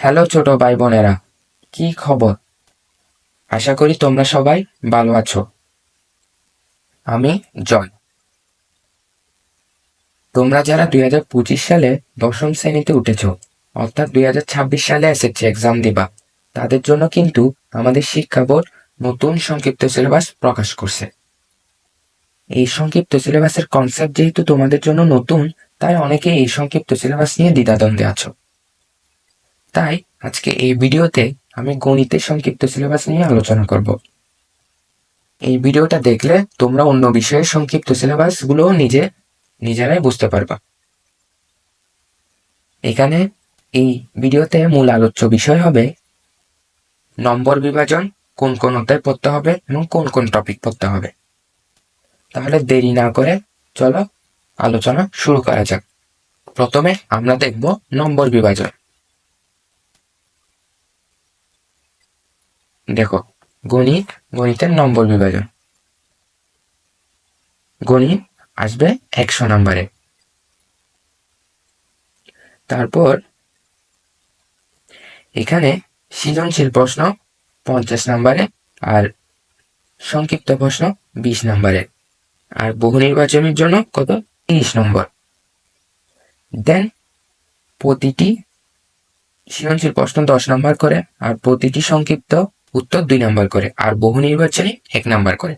Hello ছোট ভাই বোনেরা কি খবর? আশা করি তোমরা সবাই ভালো আছো। আমি জয়। তোমরা যারা দুই হাজার পঁচিশ সালে দশম শ্রেণীতে উঠেছ, অর্থাৎ দুই হাজার ছাব্বিশ সালে এসেছে এক্সাম দিবা, তাদের জন্য কিন্তু আমাদের শিক্ষা বোর্ড নতুন সংক্ষিপ্ত সিলেবাস প্রকাশ করছে। এই সংক্ষিপ্ত সিলেবাসের কনসেপ্ট যেহেতু তোমাদের জন্য নতুন, তাই অনেকে এই সংক্ষিপ্ত সিলেবাস নিয়ে দ্বিধাদ্বন্দ্বে আছো। তাই আজকে এই ভিডিওতে আমি গণিতের সংক্ষিপ্ত সিলেবাস নিয়ে আলোচনা করব। এই ভিডিওটা দেখলে তোমরা অন্য বিষয়ের সংক্ষিপ্ত সিলেবাসগুলো নিজে, নিজেরাই বুঝতে পারবা। এখানে এই ভিডিওতে মূল আলোচ্য বিষয় হবে নম্বর বিভাজন কোন কোন অধ্যায় পড়তে হবে এবং কোন কোন টপিক পড়তে হবে। তাহলে দেরি না করে চলো আলোচনা শুরু করা যাক। প্রথমে আমরা দেখব নম্বর বিভাজন। দেখো, গণিত, গণিতের নম্বর বিভাজন। গণিত আসবে একশো নম্বরে। তারপর এখানে সৃজনশীল প্রশ্ন পঞ্চাশ নম্বরে আর সংক্ষিপ্ত প্রশ্ন বিশ নম্বরে। আর বহু নির্বাচনের জন্য কত? তিরিশ নম্বর। দেন প্রতিটি সৃজনশীল প্রশ্ন দশ নম্বর করে আর প্রতিটি সংক্ষিপ্ত উত্তর দুই নাম্বার করে, আর বহু নির্বাচনী এক নাম্বার করে।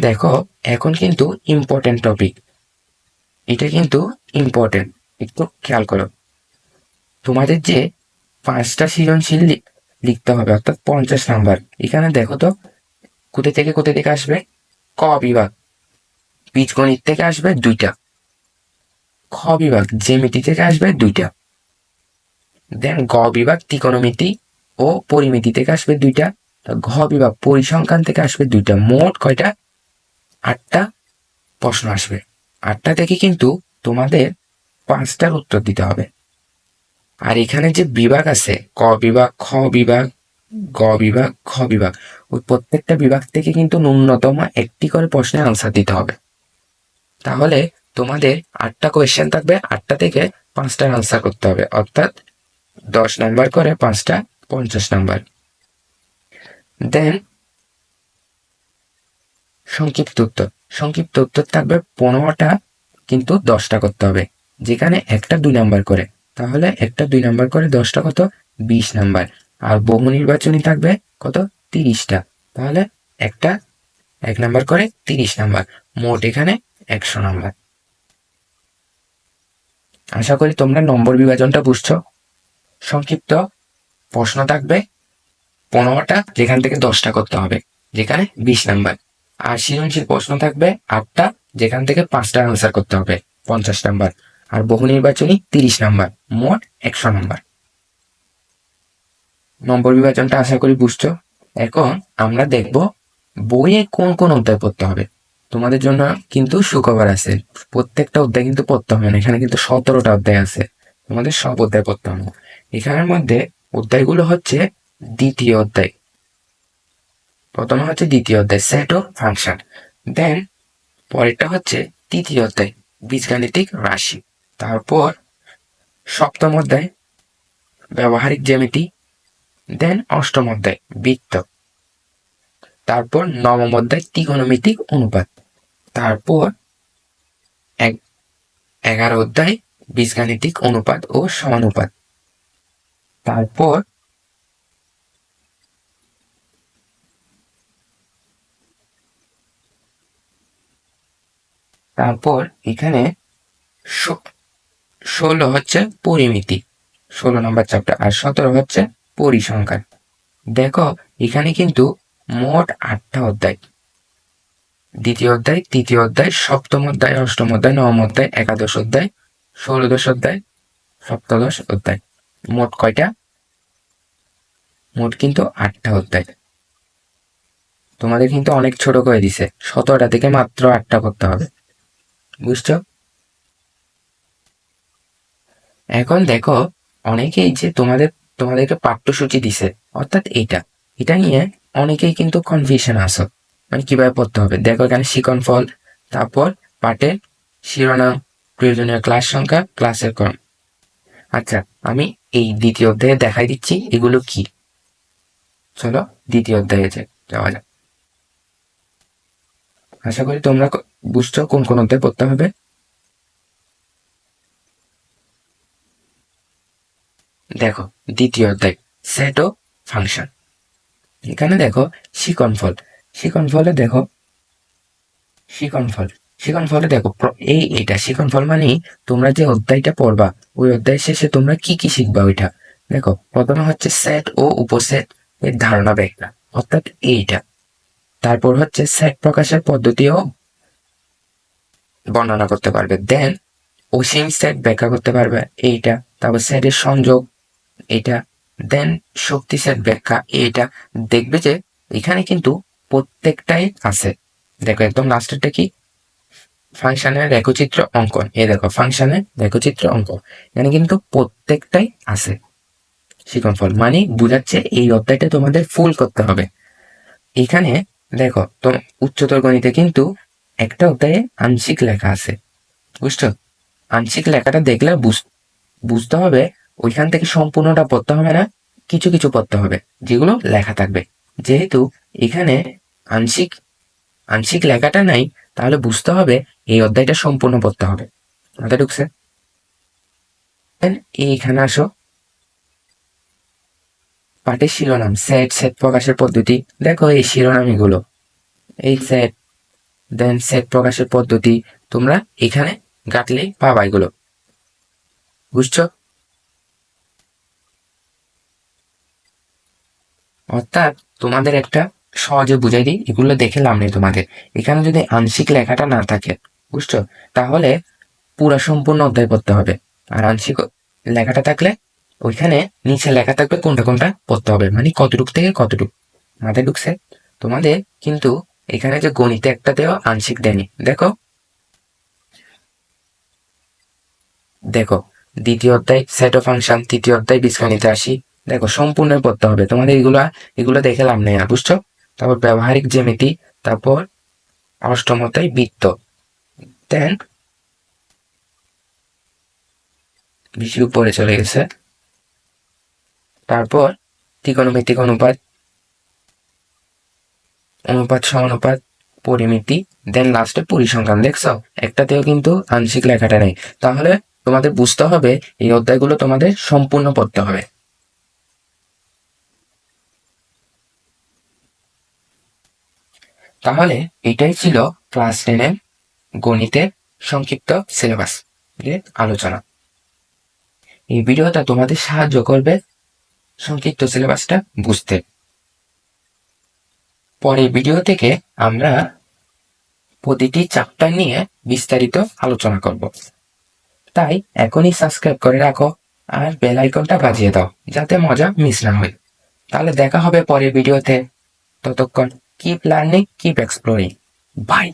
দেখো, এখন কিন্তু ইম্পর্টেন্ট টপিক এটা কিন্তু ইম্পর্টেন্ট একটু খেয়াল করো। তোমাদের যে পাঁচটা সৃজনশীল লিখতে হবে, অর্থাৎ পঞ্চাশ নাম্বার। এখানে দেখো তো, কোথা থেকে কোথা থেকে আসবে? ক বিভাগ। বীজগণিত থেকে আসবে দুইটা। খ বিভাগ জ্যামিতি থেকে আসবে দুইটা। দেন গ বিভাগ ত্রিকোণমিতি ও পরিমিতি থেকে আসবে দুইটা। ঘ বিভাগ, পরিসংখ্যান থেকে আসবে দুইটা। মোট কয়টা? আটটা প্রশ্ন আসবে। আটটা থেকে কিন্তু তোমাদের পাঁচটার উত্তর দিতে হবে। আর এখানে যে বিভাগ আছে, ক বিভাগ, খ বিভাগ, গ বিভাগ, খ বিভাগ, ওই প্রত্যেকটা বিভাগ থেকে কিন্তু ন্যূনতম একটি করে প্রশ্নের আনসার দিতে হবে। তাহলে তোমাদের আটটা কোয়েশ্চেন থাকবে, আটটা থেকে পাঁচটার আনসার করতে হবে। অর্থাৎ দশ নাম্বার করে পাঁচটা পঞ্চাশ নাম্বার দেন সংক্ষিপ্ত উত্তর। সংক্ষিপ্ত উত্তর থাকবে পনেরোটা কিন্তু দশটা করতে হবে। যেখানে একটা দুই নাম্বার করে। তাহলে একটা দুই নাম্বার করে দশটা কত? বিশ নাম্বার আর বহু নির্বাচনী থাকবে কত? তিরিশটা। তাহলে একটা এক নাম্বার করে তিরিশ নাম্বার মোট এখানে একশো নাম্বার আশা করি তোমরা নম্বর বিভাজনটা বুঝছ। সংক্ষিপ্ত প্রশ্ন থাকবে, পনেরোটা, যেখান থেকে দশটা করতে হবে, যেখানে বিশ নাম্বার। আর সৃজনশীল প্রশ্ন থাকবে আটটা, যেখান থেকে পাঁচটা আনসার করতে হবে, পঞ্চাশ নাম্বার। আর বহু নির্বাচনী তিরিশ নাম্বার, মোট একশো নাম্বার। নম্বর বিভাজনটা আশা করি বুঝছ। এখন আমরা দেখব বইয়ে কোন কোন অধ্যায় পড়তে হবে। তোমাদের জন্য কিন্তু সুখবর আছে। প্রত্যেকটা অধ্যায় কিন্তু পড়তে হবে না এখানে কিন্তু সতেরোটা অধ্যায় আছে। তোমাদের সব অধ্যায় পড়তে হবে এখানের মধ্যে অধ্যায়গুলো হচ্ছে দ্বিতীয় অধ্যায়। প্রথমে হচ্ছে দ্বিতীয় অধ্যায় সেট অফ ফাংশন দেন পরেরটা হচ্ছে তৃতীয় অধ্যায়, বীজগাণিতিক রাশি। তারপর সপ্তম অধ্যায়, ব্যবহারিক জ্যামিতি। দেন অষ্টম অধ্যায়, বৃত্ত। তারপর নবম অধ্যায়, ত্রিকোণমিতিক অনুপাত। তারপর এক, এগারো অধ্যায় বীজগাণিতিক অনুপাত ও সমানুপাত। তারপর তারপর এখানে ষোলো হচ্ছে পরিমিতি, ষোলো নম্বর চ্যাপ্টার আর সতেরো হচ্ছে পরিসংখ্যান। দেখো, এখানে কিন্তু মোট আটটা অধ্যায়। দ্বিতীয় অধ্যায়, তৃতীয় অধ্যায়, সপ্তম অধ্যায়, অষ্টম অধ্যায়, নবম অধ্যায়, একাদশ অধ্যায়, ষোলদশ অধ্যায়, সপ্তদশ অধ্যায়। মোট কয়টা? মোট কিন্তু আটটা অধ্যায়। তোমাদের কিন্তু অনেক ছোট করে দিছে। সতেরোটা থেকে মাত্র আটটা করতে হবে। বুঝছ? এখন দেখো, অনেকেই যে তোমাদের, তোমাদেরকে পাঠ্যসূচি দিছে, অর্থাৎ এইটা এটা নিয়ে অনেকেই কিন্তু কনফিউশন আসো মানে কীভাবে পড়তে হবে? দেখো এখানে শিকন ফল, তারপর পাঠের শিরোনাম, প্রয়োজনীয় ক্লাস সংখ্যা ক্লাসের ক্রম। আচ্ছা আমি এই দ্বিতীয় অধ্যায়ে দেখাই দিচ্ছি এগুলো কি। চলো দ্বিতীয় অধ্যায়ে যাওয়া যাক। আশা করি তোমরা বুঝছ কোন কোন অধ্যায় পড়তে হবে। দেখো, দ্বিতীয় অধ্যায় সেট ও ফাংশন এখানে দেখো শিকন ফল শিকন ফলে দেখো শিকন ফল শিকন ফলে দেখো এই এটা শিকন ফল মানে তোমরা যে অধ্যায়টা পড়বা, ওই অধ্যায় শেষে তোমরা কি কি শিখবা ওইটা? দেখো, প্রথমে হচ্ছে সেট ও উপসেট এর ধারণা ব্যাখ্যা, অর্থাৎ এইটা। তারপর হচ্ছে সেট প্রকাশের পদ্ধতিও বর্ণনা করতে পারবে। দেন অসীম সেট ব্যাখ্যা করতে পারবে, এইটা, তারপর সেটের সংযোগ এটা দেন শক্তি সেট ব্যাখ্যা, এইটা। দেখবে যে, এখানে কিন্তু প্রত্যেকটাই আছে। দেখো একদম লাস্টেরটা কি? ফাংশনের রেখচিত্র অঙ্কন। এই দেখো ফাংশনের রেখচিত্র অঙ্কন। এখানে কিন্তু প্রত্যেকটাই আছে। শিকন ফল। মানে বুঝাচ্ছে এই অধ্যায়টা তোমাদের ফুল করতে হবে। এখানে দেখো তো উচ্চতর গণিতে কিন্তু একটা অধ্যায়ে আংশিক লেখা আছে। বুঝছ? আংশিক লেখাটা দেখলে বুঝ- বুঝতে হবে, ওইখান থেকে সম্পূর্ণটা পড়তে হবে না, কিছু কিছু পড়তে হবে, যেগুলো লেখা থাকবে। যেহেতু এখানে আংশিক আংশিক লেখাটা নাই, তাহলে বুঝতে হবে এই অধ্যায়টা সম্পূর্ণ পড়তে হবে। মাথায় ঢুকছে? এইখানে আসো। পাঠের শিরোনাম সেট সেট প্রকাশের পদ্ধতি। দেখো এই শিরোনাম এগুলো এই সেট দেন সেট প্রকাশের পদ্ধতি। তোমরা এখানে গাঁটলেই পাবা এগুলো। বুঝছ? অর্থাৎ তোমাদের একটা সহজে বুঝাই দিই, এগুলো দেখে লাভ নেই তোমাদের। এখানে যদি আংশিক লেখাটা না থাকে, বুঝছ? তাহলে পুরা সম্পূর্ণ অধ্যায় পড়তে হবে। আর আংশিক লেখাটা থাকলে ওইখানে নিচে লেখা থাকবে কোনটা কোনটা পড়তে হবে? মানে কতটুক থেকে কতটুক? মাথায় ঢুকছে? তোমাদের কিন্তু এখানে যে গণিতে একটা দেওয়া, আংশিক দেয়নি দেখো। দেখো, দ্বিতীয় অধ্যায় সেট অফ ফাংশন তৃতীয় অধ্যায়, বীজগণিতে আসি। দেখো সম্পূর্ণ পড়তে হবে। তোমাদের এগুলা, এগুলো দেখে লাভ নেই বুঝছ? তারপর ব্যবহারিক জ্যামিতি, তারপর অষ্টম অধ্যায় বৃত্ত। দেন বেশি উপরে চলে গেছে। তারপর ত্রিকোণমিতিক অনুপাত অনুপাত সমানুপাত, পরিমিতি দেন লাস্টে পরিসংখ্যান, দেখছ? একটাতেও কিন্তু আংশিক লেখাটা নেই। তাহলে তোমাদের বুঝতে হবে এই অধ্যায়গুলো তোমাদের সম্পূর্ণ পড়তে হবে। তাহলে এটাই ছিল ক্লাস টেনের গণিতের সংক্ষিপ্ত সিলেবাস আলোচনা। এই ভিডিওটা তোমাদের সাহায্য করবে সংক্ষিপ্ত সিলেবাসটা বুঝতে। পরের ভিডিও থেকে আমরা প্রতিটি চ্যাপ্টার নিয়ে বিস্তারিত আলোচনা করব। তাই এখনই সাবস্ক্রাইব করে রাখো আর বেল আইকনটা বাজিয়ে দাও, যাতে মজা মিস না হয়। তাহলে দেখা হবে পরের ভিডিওতে ততক্ষণ keep learning keep exploring bye